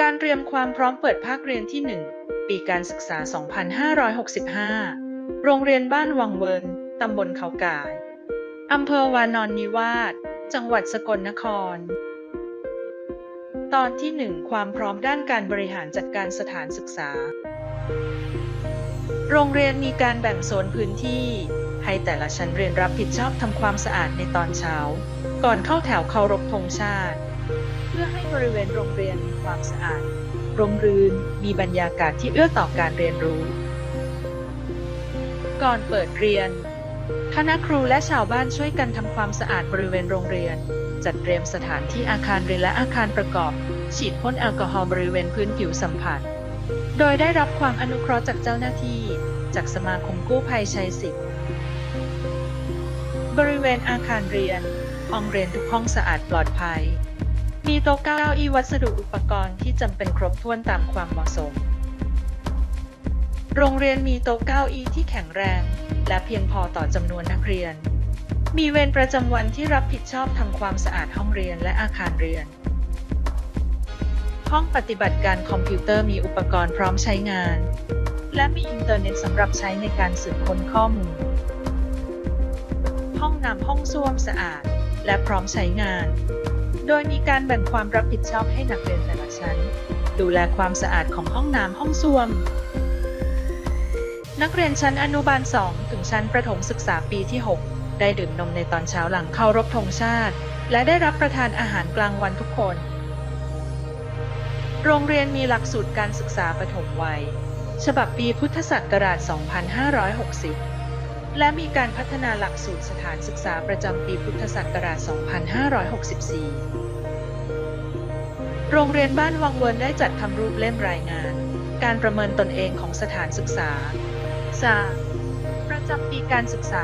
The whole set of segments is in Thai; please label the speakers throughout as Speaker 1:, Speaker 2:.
Speaker 1: การเตรียมความพร้อมเปิดภาคเรียนที่ 1 ปีการศึกษา 2565 โรงเรียนบ้านวังเวินตำบลเขาก่าย อำเภอวานอนนิวาส จังหวัดสกลนคร ตอนที่ 1 ความพร้อมด้านการบริหารจัดการสถานศึกษา โรงเรียนมีการแบ่งโซนพื้นที่ ให้แต่ละชั้นเรียนรับผิดชอบทำความสะอาดในตอนเช้า ก่อนเข้าแถวเคารพธงชาติ เพื่อให้บริเวณโรงเรียนมีความสะอาดร่มรื่นมีบรรยากาศที่เอื้อต่อการเรียนรู้ ก่อนเปิดเรียน คณะครูและชาวบ้านช่วยกันทำความสะอาดบริเวณโรงเรียน จัดเตรียมสถานที่อาคารเรียนและอาคารประกอบ ฉีดพ่นแอลกอฮอล์บริเวณพื้นผิวสัมผัส โดยได้รับความอนุเคราะห์จากเจ้าหน้าที่ จากสมาคมกู้ภัยชัยสิทธิ์บริเวณอาคารเรียนห้องเรียนทุกห้องสะอาดปลอดภัย มีโต๊ะเก้าอี้วัสดุอุปกรณ์ที่จำเป็นครบถ้วนตามความเหมาะสม โรงเรียนมีโต๊ะเก้าอี้ที่แข็งแรง และเพียงพอต่อจำนวนนักเรียน มีเวรประจำวันที่รับผิดชอบทำความสะอาดห้องเรียนและอาคารเรียน ห้องปฏิบัติการคอมพิวเตอร์มีอุปกรณ์พร้อมใช้งาน และมีอินเทอร์เน็ตสำหรับใช้ในการสืบค้นข้อมูล ห้องน้ำห้องส้วมสะอาด และพร้อมใช้งาน โดยมีการแบ่งความรับผิดชอบให้นักเรียนแต่ละชั้น ดูแลความสะอาดของห้องน้ำห้องส้วม นักเรียนชั้นอนุบาล 2 ถึงชั้นประถมศึกษาปีที่ 6 ได้ดื่มนมในตอนเช้าหลังเคารพธงชาติ และได้รับประทานอาหารกลางวันทุกคน โรงเรียนมีหลักสูตรการศึกษาปฐมวัย ฉบับปีพุทธศักราช 2560 และมีการพัฒนาหลักสูตรสถานศึกษาประจำปีพุทธศักราช 2564 โรงเรียนบ้านวังเวิร์นได้จัดทำรูปเล่มรายงาน การประเมินตนเองของสถานศึกษาสาประจำปีการศึกษา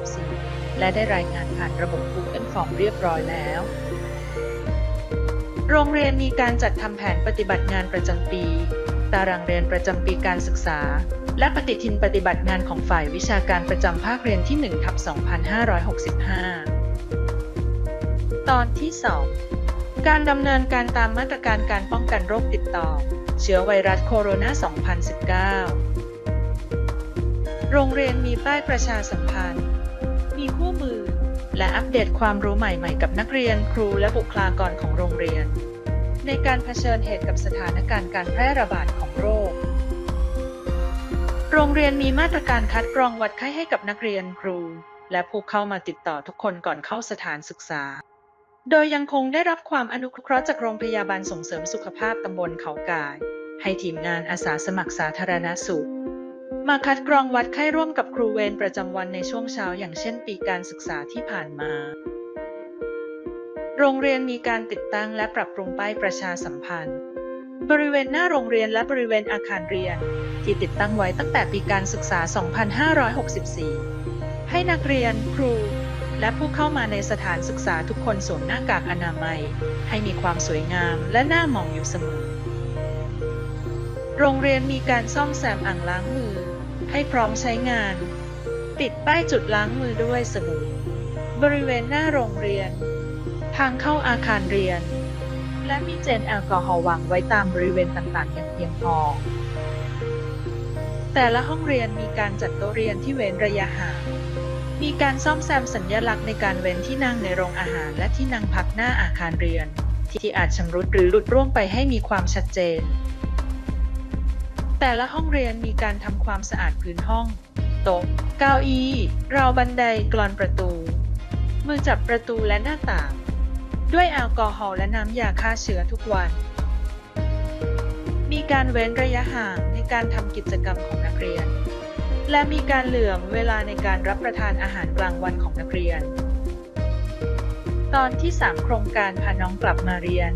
Speaker 1: 2564 และได้รายงานผ่านระบบ Google Form เรียบร้อยแล้ว โรงเรียนมีการจัดทำแผนปฏิบัติงานประจำปี ตารางเรียนประจำปีการศึกษา และปฏิทินปฏิบัติงานของฝ่ายวิชาการประจำภาคเรียนที่1ทับ2565 ตอนที่ 2 การดำเนินการตามมาตรการการป้องกันโรคติดต่อ เชื้อไวรัสโคโรนา 2019 โรงเรียนมีป้ายประชาสัมพันธ์ มีคู่มือ และอัปเดตความรู้ใหม่ๆ กับนักเรียนครูและบุคลากรของโรงเรียน ในการเผชิญเหตุกับสถานการณ์การแพร่ระบาดของโรค โรงเรียนมีมาตรการคัดกรองวัดไข้ให้กับนักเรียนครู และผู้เข้ามาติดต่อทุกคนก่อนเข้าสถานศึกษา โดยยังคงได้รับความอนุเคราะห์จากโรงพยาบาลส่งเสริมสุขภาพตำบลเขาก่าย ให้ทีมงานอาสาสมัครสาธารณสุข มาคัดกรองวัดไข้ร่วมกับครูเวรประจำวันในช่วงเช้าอย่างเช่นปีการศึกษาที่ผ่านมา โรงเรียนมีการติดตั้งและปรับปรุงป้ายประชาสัมพันธ์ บริเวณหน้าโรงเรียนและบริเวณอาคารเรียน ที่ติดตั้งไว้ตั้งแต่ปีการศึกษา 2564 ให้นักเรียนครู และผู้เข้ามาในสถานศึกษาทุกคนสวมหน้ากากอนามัย ให้มีความสวยงามและน่ามองอยู่เสมอ โรงเรียนมีการซ่อมแซมอ่างล้างมือ ให้พร้อมใช้งาน ติดป้ายจุดล้างมือด้วยสบู่บริเวณหน้าโรงเรียน ทางเข้าอาคารเรียน และมีเจลแอลกอฮอล์วางไว้ตามบริเวณต่างๆอย่างเพียงพอ แต่ละห้องเรียนมีการจัดโต๊ะเรียนที่เว้นระยะห่าง มีการซ่อมแซมสัญลักษณ์ในการเว้นที่นั่งในโรงอาหารและที่นั่งพักหน้าอาคารเรียน ที่อาจชำรุดหรือหลุดร่วงไปให้มีความชัดเจน แต่ละห้องเรียนมีการทำความสะอาดพื้นห้อง โต๊ะ เก้าอี้ ราวบันไดกลอนประตู มือจับประตูและหน้าต่าง ด้วยแอลกอฮอล์และน้ำยาฆ่าเชื้อทุกวัน มีการเว้นระยะห่าง การทำกิจกรรมของนักเรียน และมีการเหลื่อมเวลาในการรับประทานอาหารกลางวันของนักเรียน ตอนที่ 3 โครงการพาน้องกลับมาเรียน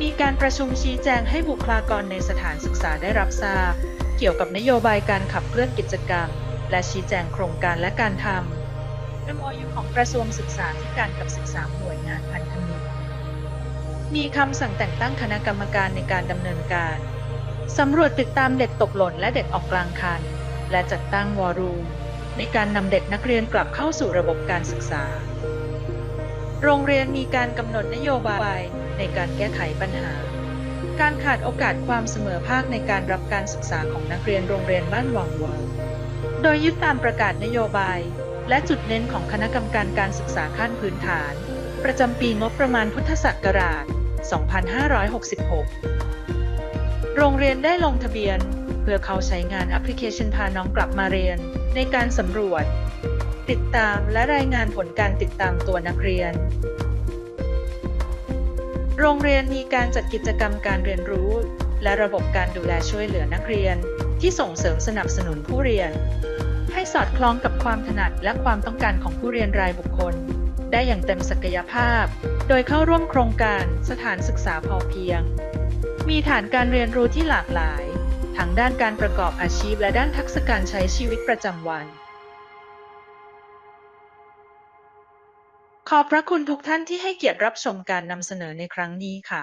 Speaker 1: มีการประชุมชี้แจงให้บุคลากรในสถานศึกษาได้รับทราบ เกี่ยวกับนโยบายการขับเคลื่อนกิจกรรม และชี้แจงโครงการและการทำ MOU ของกระทรวงศึกษาธิการกับ 13 หน่วยงานพันธมิตร มีคำสั่งแต่งตั้งคณะกรรมการในการดำเนินการ สำรวจติดตามเด็กตกหล่นและเด็กออกกลางคัน และจัดตั้งวอรูมในการนำเด็กนักเรียนกลับเข้าสู่ระบบการศึกษา โรงเรียนมีการกำหนดนโยบายในการแก้ไขปัญหา การขาดโอกาสความเสมอภาคในการรับการศึกษาของนักเรียนโรงเรียนบ้านวังวิร์โดยยึดตามประกาศนโยบาย และจุดเน้นของคณะกรรมการการศึกษาขั้นพื้นฐาน ประจำปีงบประมาณพุทธศักราช 2566 โรงเรียนได้ลงทะเบียน เพื่อเขาใช้งานแอปพลิเคชันพาน้องกลับมาเรียน ในการสำรวจ ติดตามและรายงานผลการติดตามตัวนักเรียน โรงเรียนมีการจัดกิจกรรมการเรียนรู้ และระบบการดูแลช่วยเหลือนักเรียน ที่ส่งเสริมสนับสนุนผู้เรียน ให้สอดคล้องกับความถนัดและความต้องการของผู้เรียนรายบุคคล ได้อย่างเต็มศักยภาพ โดยเข้าร่วมโครงการสถานศึกษาพอเพียง มีฐานการเรียนรู้ที่หลากหลาย ทั้งด้านการประกอบอาชีพและด้านทักษะการใช้ชีวิตประจำวัน ขอบพระคุณทุกท่านที่ให้เกียรติรับชมการนำเสนอในครั้งนี้ค่ะ